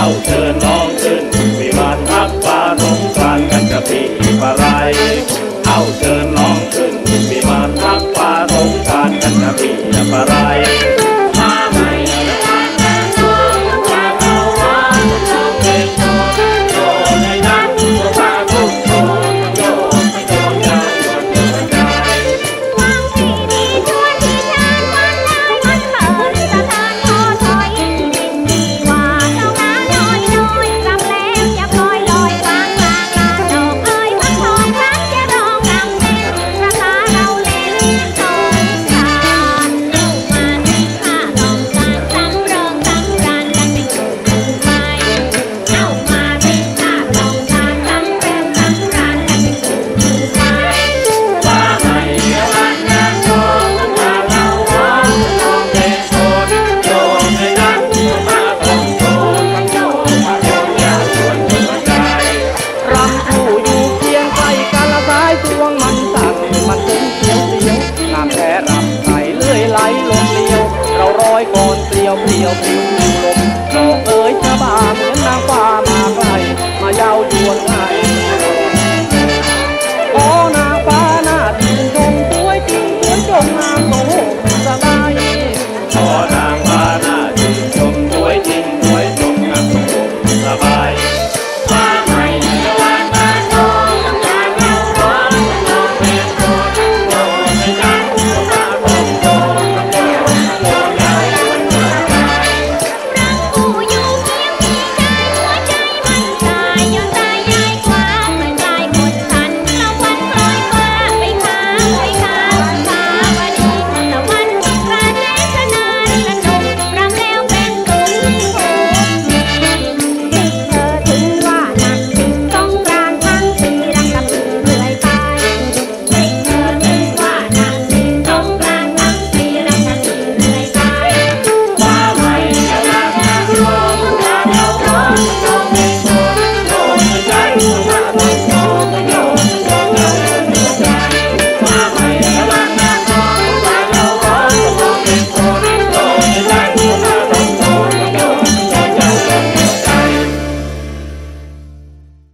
เอาเชิญน้องเชิญวิมานพักฟ้าสงกรานกันจะปีปลารเอาเชิญ อยก่อนเปลี่ยวเปลี่ยวปลิวลมน้อเอ